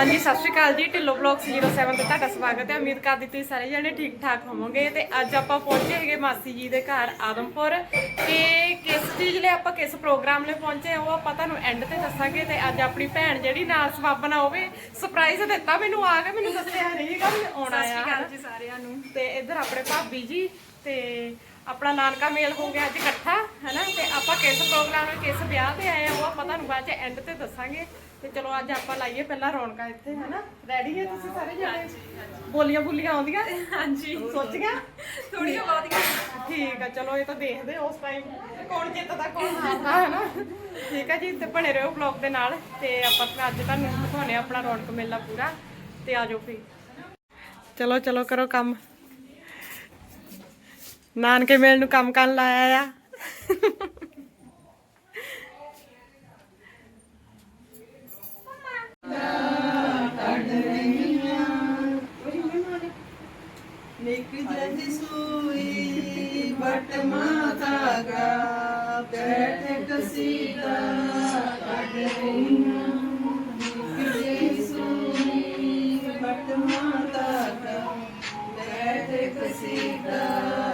ਹਾਂਜੀ ਸਤਿ ਸ਼੍ਰੀ ਅਕਾਲ ਜੀ ਢਿੱਲੋ ਬਲੌਗਸ 07 ਤੇ ਤੁਹਾਡਾ ਸਵਾਗਤ ਹੈ। ਉਮੀਦ ਕਰਦੀ ਤੁਸੀਂ ਸਾਰੇ ਜਣੇ ਠੀਕ ਠਾਕ ਹੋਵੋਗੇ ਤੇ ਅੱਜ ਆਪਾਂ ਪਹੁੰਚੇ ਹੈਗੇ ਮਾਸੀ ਜੀ ਦੇ ਘਰ ਆਦਮਪੁਰ। ਤੇ ਕਿਸ ਚੀਜ਼ ਲਈ ਆਪਾਂ ਕਿਸ ਪ੍ਰੋਗਰਾਮ ਲਈ ਪਹੁੰਚੇ ਹਾਂ ਉਹ ਆਪਾਂ ਤੁਹਾਨੂੰ ਐਂਡ ਤੇ ਦੱਸਾਂਗੇ ਤੇ ਅੱਜ ਆਪਣੀ ਭੈਣ ਜਿਹੜੀ ਨਾਲ ਸਵਾਬਣਾ ਹੋਵੇ ਸਰਪ੍ਰਾਈਜ਼ ਦਿੱਤਾ ਮੈਨੂੰ ਆ ਕੇ ਮੈਨੂੰ ਦੱਸਿਆ ਨਹੀਂਗਾ ਵੀ ਆਉਣਾ ਆ ਜੀ ਸਾਰਿਆਂ ਨੂੰ। ਤੇ ਇੱਧਰ ਆਪਣੇ ਭਾਬੀ ਜੀ ਤੇ ਆਪਣਾ ਨਾਨਕਾ ਮੇਲ ਹੋ ਗਿਆ ਅੱਜ ਇਕੱਠਾ ਹੈਨਾ? ਤੇ ਆਪਾਂ ਕਿਸ ਪ੍ਰੋਗਰਾਮ ਵਿੱਚ ਕਿਸ ਵਿਆਹ ਤੇ ਆਏ ਆ ਉਹ ਆਪਾਂ ਤੁਹਾਨੂੰ ਬਾਅਦ ਚ ਐਂਡ ਤੇ ਦੱਸਾਂਗੇ। ਤੇ ਚਲੋ ਅੱਜ ਆਪਾਂ ਲਾਈਏ ਪਹਿਲਾਂ ਰੌਣਕਾਂ ਇੱਥੇ ਹੈਨਾ? ਰੈਡੀ ਹੈ ਤੁਸੀਂ ਸਾਰੇ ਜਣੇ? ਬੋਲੀਆਂ ਬੁਲੀਆਂ ਆਉਂਦੀਆਂ? ਹਾਂਜੀ। ਸੋਚ ਗਿਆ? ਥੋੜੀਆਂ ਬਹੁਤੀਆਂ ਠੀਕ ਆ ਚਲੋ ਇਹ ਤਾਂ ਦੇਖਦੇ ਉਸ ਟਾਈਮ ਕੌਣ ਜਿੱਤਦਾ ਕੌਣ ਹਾਰਦਾ ਹੈ ਨਾ ਠੀਕ ਆ ਜੀ ਤੇ ਬਣੇ ਰਹੋ ਵਲੌਗ ਦੇ ਨਾਲ। ਤੇ ਆਪਾਂ ਅੱਜ ਤੁਹਾਨੂੰ ਦਿਖਾਉਣੇ ਆਪਣਾ ਰੌਣਕ ਮੇਲਾ ਪੂਰਾ। ਤੇ ਆਜੋ ਫੀ ਚਲੋ ਚਲੋ ਕਰੋ ਕੰਮ। ਨਾਨਕੇ ਮੇਲ ਨੂੰ ਕੰਮ ਕਰਨ ਲਾਇਆ ਆ ਨਿਕ ਜਦ ਸੂਈ ਬਟ ਮਾਤਾ ਗਾ ਬੈਠ ਕਸੀਦਾ ਕੱਢ ਰਹੀਆਂ ਨਿਕ ਜਦ ਸੂਈ ਬਟ ਮਾਤਾ ਗਾ ਬੈਠ ਕਸੀਦਾ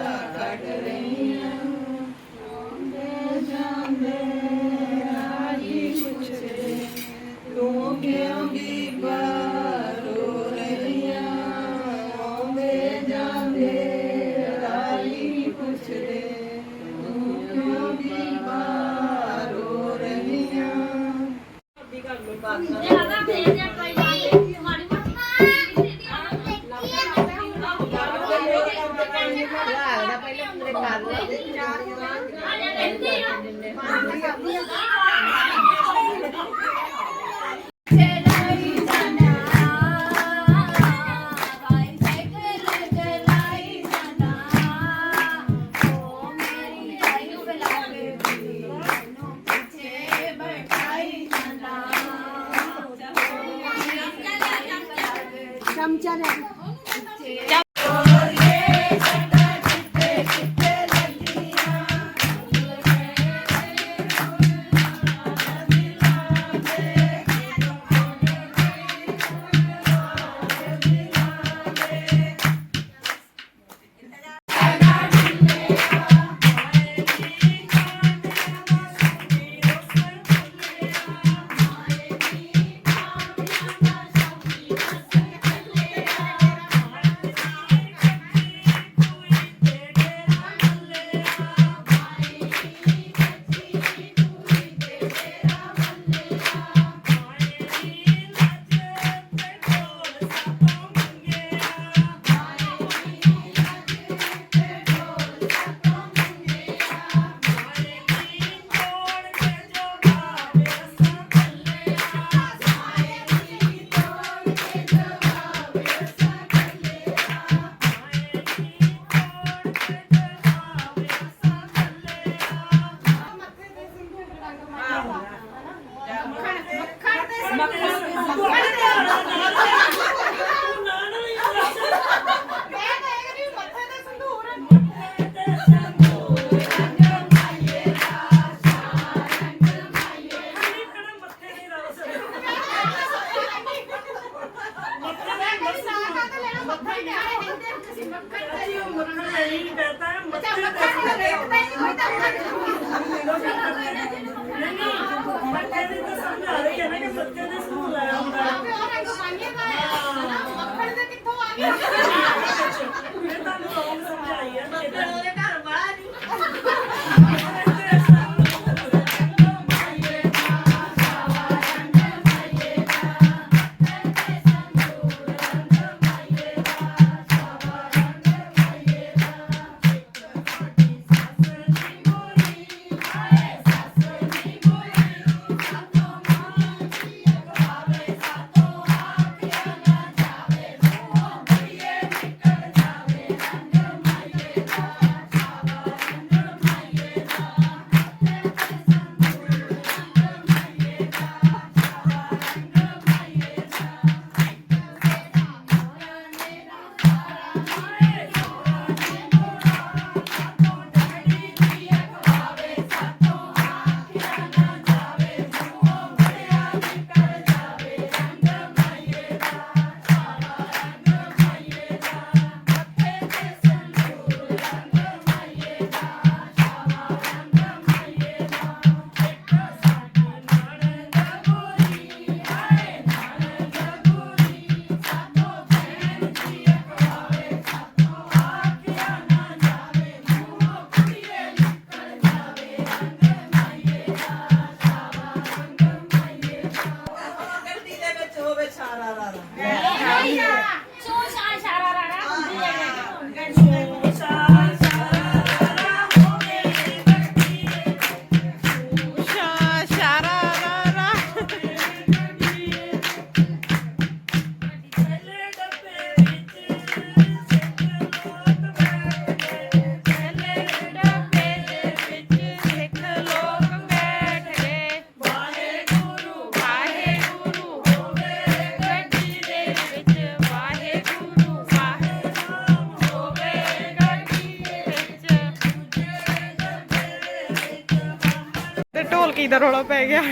ਤੇ ਢੋਲਕੀ ਦਾ ਰੋਲਾ ਪੈ ਗਿਆ।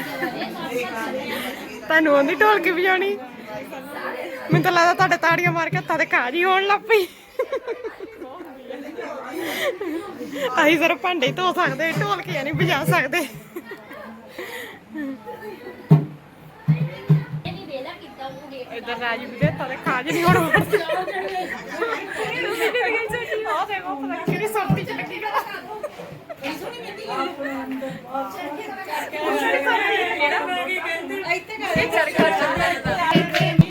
ਤੁਹਾਨੂੰ ਆਉਂਦੀ ਢੋਲਕੀ ਵਜਾਉਣੀ? ਮੈਨੂੰ ਤਾਂ ਲੱਗਦਾ ਤੁਹਾਡੇ ਤਾੜੀਆਂ ਮਾਰ ਕੇ ਹੱਥਾਂ ਤੇ ਕਾਜੀ ਹੋਣ ਲੱਗ ਪਈ। ਅਸੀਂ ਭਾਂਡੇ ਧੋ ਸਕਦੇ ਢੋਲਕੀਆਂ ਨਹੀਂ ਵਜਾ ਸਕਦੇ। ਇਧਰ ਰਾਜੀ ਵੀ ਦੇਤਾ ਤੇ ਕਾਜ ਨਹੀਂ ਹੋਣਾ। ਉਹ ਦੇਖੋ ਪਤਾ ਕਿਹੜੀ ਸੋਚ ਇੱਥੇ ਕਰ। ਇੱਥੇ ਕਰ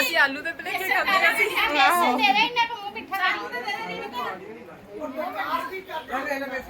ਅਸੀਂ ਆਲੂ ਦੇ ਭਲੇਖੇ ਖਾਂਦੇ ਹਾਂ। ਅਸੀਂ ਤੇਰੇ ਇੰਨਾ ਕੁ ਮੂੰਹ ਮਿੱਠਾ ਕਰ।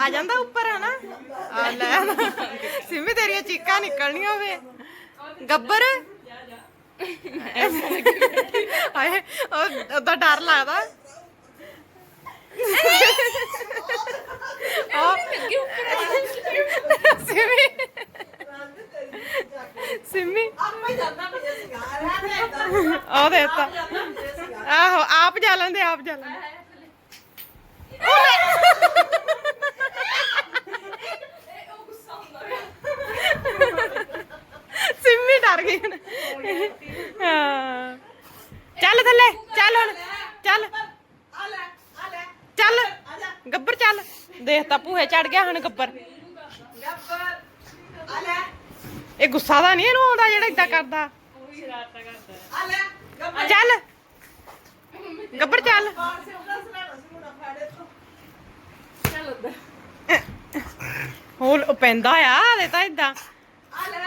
ਆ ਜਾਂਦਾ ਉੱਪਰ, ਹਨਾ? ਆ ਲੈ। ਸਿੰਮੀ, ਤੇਰੀਆਂ ਚੀਕਾਂ ਨਿਕਲਣੀਆਂ ਹੋਵੇ ਗੱਬਰ? ਆਏ, ਉਹ ਡਰ ਲੱਗਦਾ। ਸਿੰਮੀ। ਆਹੋ, ਆਪ ਜਾ ਲੈਂਦੇ, ਆਪ ਜਾ ਲੈਂਦੇ। ਚੱਲ ਥੱਲੇ, ਚੱਲ ਹੁਣ। ਚੱਲ। ਚੱਲ। ਗੱਬਰ ਚੱਲ। ਦੇਖ ਤਾਂ ਭੂਹੇ ਚੜ ਗਿਆ ਹੁਣ ਗੱਬਰ। ਇਹ ਗੁੱਸਾ ਦਾ ਨਹੀਂ ਇਹਨੂੰ ਆਉਂਦਾ ਜਿਹੜਾ ਇਦਾਂ ਕਰਦਾ। ਚੱਲ। ਗੱਬਰ ਚੱਲ। ਹੋਰ ਉਹ ਪੈਂਦਾ ਆ ਦੇ ਤਾਂ ਇਦਾਂ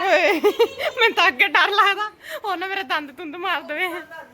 ਓਏ ਮੈਨੂੰ ਤਾਂ ਅੱਗੇ ਡਰ ਲੱਗਦਾ। ਉਹਨੇ ਮੇਰੇ ਦੰਦ ਤੁੰਦ ਮਾਰ ਦੇਵੇ। ਤਾਂ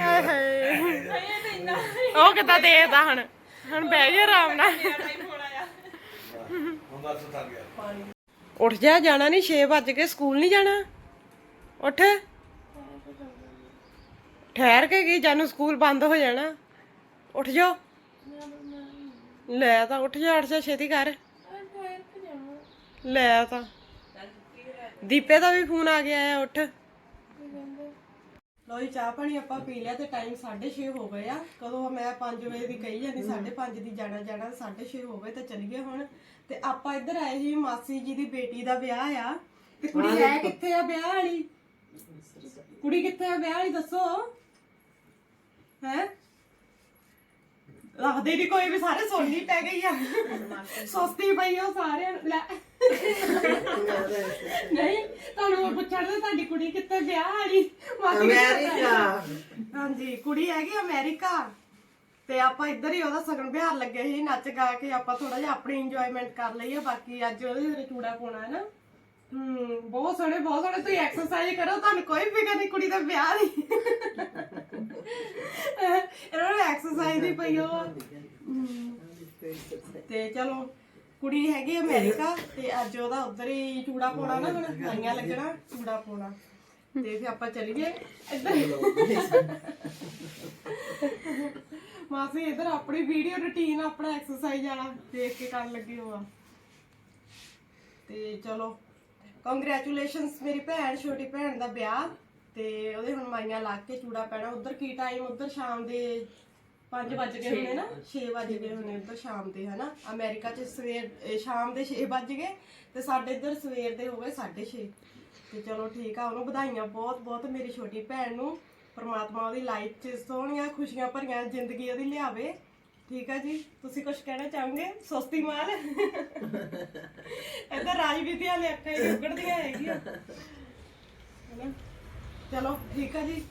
ਹਾਏ ਉਹ ਕਿੱਦਾਂ ਦੇਖਦਾ ਹੁਣ? ਹੁਣ ਬਹਿ ਗਿਆ ਆਰਾਮ ਨਾਲ। ਉੱਠ ਜਾ ਜਾਣਾ ਨਹੀਂ 6 ਵਜ ਕੇ ਸਕੂਲ ਨਹੀਂ ਜਾਣਾ? ਉੱਠ। ਠਹਿਰ ਕੇ ਗਈ ਜਾਨੂੰ ਸਕੂਲ ਬੰਦ ਹੋ ਜਾਣਾ? ਉੱਠ ਜਾ ਲੈ ਤਾਂ ਉੱਠ ਜਾ ਉੱਠ ਜਾ ਛੇਤੀ ਕਰ। ਲੈ ਤਾਂ। ਦੀਪੇ ਦਾ ਵੀ ਫੋਨ ਆ ਗਿਆ ਆ ਉੱਠ। ਲੋ ਜੀ ਚਾਹ ਪਾਣੀ ਆਪਾਂ ਪੀ ਲਿਆ ਤੇ ਟਾਈਮ 6:30 ਹੋ ਗਏ ਆ। ਕਦੋਂ ਮੈਂ 5 ਵਜੇ ਦੀ ਕਹੀ ਜਾਂਦੀ 5:30 ਦੀ ਜਾਣਾ ਜਾਣਾ 6:30 ਹੋ ਗਏ ਤੇ ਚੱਲੀਏ ਹੁਣ। ਤੇ ਆਪਾਂ ਇੱਧਰ ਆਏ ਸੀ ਮਾਸੀ ਜੀ ਦੀ ਬੇਟੀ ਦਾ ਵਿਆਹ ਆ। ਤੇ ਕੁੜੀ ਹੈ ਕਿੱਥੇ ਆ ਵਿਆਹ ਵਾਲੀ? ਕੁੜੀ ਕਿੱਥੇ ਆ ਵਿਆਹ ਵਾਲੀ ਦੱਸੋ। ਹੈ? ਰੱਖਦੇ ਨਹੀਂ ਕੋਈ ਵੀ ਸਾਰੇ ਸੋਨੀ ਪੈ ਗਈ ਆ। ਸਸਤੀ ਪਈ ਉਹ ਸਾਰਿਆਂ ਨੂੰ ਲੈ। ਨਹੀਂ ਤੁਹਾਨੂੰ ਮੈਂ ਪੁੱਛਣ ਦੇ ਤੁਹਾਡੀ ਕੁੜੀ ਕਿੱਥੇ ਵਿਆਹ ਵਾਲੀ? ਮਾਸੀ ਕਿੱਥੇ ਅਮਰੀਕਾ। ਹਾਂਜੀ ਕੁੜੀ ਹੈਗੀ ਅਮਰੀਕਾ। ਤੇ ਆਪਾਂ ਇੱਧਰ ਹੀ ਉਹਦਾ ਸਗਨ ਵਿਹਾਰ ਲੱਗੇ ਸੀ ਨੱਚ ਗਾ ਕੇ ਆਪਾਂ ਥੋੜਾ ਜਿਹਾ ਆਪਣੀ ਇੰਜੋਇਮੈਂਟ ਕਰ ਲਈਏ ਬਾਕੀ ਅੱਜ ਉਹਦੇ ਚੂੜਾ ਪਾਉਣਾ ਹੈ ਨਾ। ਹੂੰ ਬਹੁਤ ਸੋਹਣੇ ਬਹੁਤ ਸੋਹਣੇ। ਤੁਸੀਂ ਐਕਸਰਸਾਈਜ਼ ਕਰੋ, ਤੁਹਾਨੂੰ ਕੋਈ ਫਿਕਰ ਨਹੀਂ, ਕੁੜੀ ਦਾ ਵਿਆਹ ਨਹੀਂ। ਇਹਨਾਂ ਨੂੰ ਐਕਸਰਸਾਈਜ਼ ਦੀ ਪਈ ਉਹ। ਤੇ ਚਲੋ, ਕੁੜੀ ਹੈਗੀ ਅਮਰੀਕਾ, ਤੇ ਅੱਜ ਉਹਦਾ ਉਧਰ ਹੀ ਚੂੜਾ ਪਾਉਣਾ ਨਾ ਹੁਣ ਆਈਆਂ ਲੱਗਣਾ, ਚੂੜਾ ਪਾਉਣਾ। ਤੇ ਫਿਰ ਆਪਾਂ ਚੱਲੀਏ ਇੱਧਰ। ਮਾਸੀ, ਇੱਧਰ ਆਪਣੀ ਵੀਡੀਓ ਰੁਟੀਨ ਆਪਣਾ ਐਕਸਰਸਾਈਜ਼ ਵਾਲਾ ਦੇਖ ਕੇ ਕਰਨ ਲੱਗੀ ਹੋਆ ਤੇ ਚਲੋ ਕੰਗ੍ਰੈਚੁਲੇਸ਼ਨਸ ਮੇਰੀ ਭੈਣ ਛੋਟੀ ਭੈਣ ਦਾ ਵਿਆਹ ਤੇ ਉਹਦੇ ਹੁਣ ਮਾਈਆਂ ਲੱਗ ਕੇ ਚੂੜਾ ਪੈਣਾ। ਉਧਰ ਕੀ ਟਾਈਮ ਉਧਰ ਸ਼ਾਮ ਦੇ 5 ਵਜ ਗਏ ਹੋਣੇ ਨਾ? 6 ਵਜ ਗਏ ਹੋਣੇ ਉਧਰ ਸ਼ਾਮ ਦੇ ਹਨਾ? ਅਮਰੀਕਾ ਚ ਸਵੇਰ ਇਹ ਸ਼ਾਮ ਦੇ 6 ਵਜ ਗਏ ਤੇ ਸਾਡੇ ਇੱਧਰ ਸਵੇਰ ਦੇ ਹੋ ਗਏ 6:30 ਤੇ ਚਲੋ ਠੀਕ ਆ ਉਹਨੂੰ ਵਧਾਈਆਂ ਬਹੁਤ ਬਹੁਤ ਮੇਰੀ ਛੋਟੀ ਭੈਣ ਨੂੰ। ਪ੍ਰਮਾਤਮਾ ਉਹਦੀ ਲਾਈਫ 'ਚ ਸੋਹਣੀਆਂ ਖੁਸ਼ੀਆਂ ਭਰੀਆਂ ਜ਼ਿੰਦਗੀ ਉਹਦੀ ਲਿਆਵੇ। ਠੀਕ ਆ ਜੀ? ਤੁਸੀਂ ਕੁਝ ਕਹਿਣਾ ਚਾਹੋਗੇ? ਸਸਤੀ ਮਾਲ ਇੱਧਰ ਰਾਜਵੀਤੀਆਂ ਨੇ ਅੱਖਾਂ ਹੀ ਉਗੜਦੀਆਂ ਹੈਗੀਆਂ। ਹੈਨਾ? ਚਲੋ ਠੀਕ ਆ ਜੀ।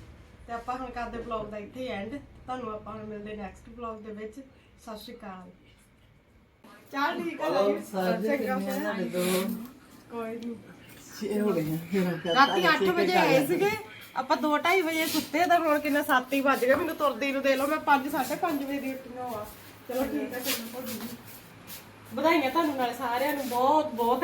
ਤੇ ਆਪਾਂ ਹੁਣ ਕਰਦੇ ਵਲੌਗ ਦਾ ਇੱਥੇ ਐਂਡ ਤੁਹਾਨੂੰ ਆਪਾਂ ਹੁਣ ਮਿਲਦੇ ਨੈਕਸਟ ਵਲੌਗ ਦੇ ਵਿੱਚ। ਸਤਿ ਸ਼੍ਰੀ ਅਕਾਲ। ਚੱਲ ਠੀਕ ਆ ਜੀ ਚੰਗਾ ਫਿਰ। ਕੋਈ ਨਹੀਂ ਛੇ ਹੋ ਗਏ। ਰਾਤੀ 8 ਵਜੇ ਆਏ ਸੀਗੇ। ਆਪਾਂ 2:30 ਵਜੇ ਸੁੱਤੇ ਤਾਂ ਹੁਣ ਕਿੰਨਾ 7 ਹੀ ਵੱਜ ਗਏ। ਮੈਨੂੰ ਤੁਰਦੀ ਨੂੰ ਦੇ ਲਓ ਮੈਂ 5 5:30 ਵਜੇ ਦੀ ਉੱਠੀ ਹਾਂ ਚਲੋ ਠੀਕ ਹੈ ਚੰਗਾ ਭਾਬੀ ਜੀ। ਵਧਾਈਆਂ ਤੁਹਾਨੂੰ ਨਾਲ ਸਾਰਿਆਂ ਨੂੰ ਬਹੁਤ ਬਹੁਤ।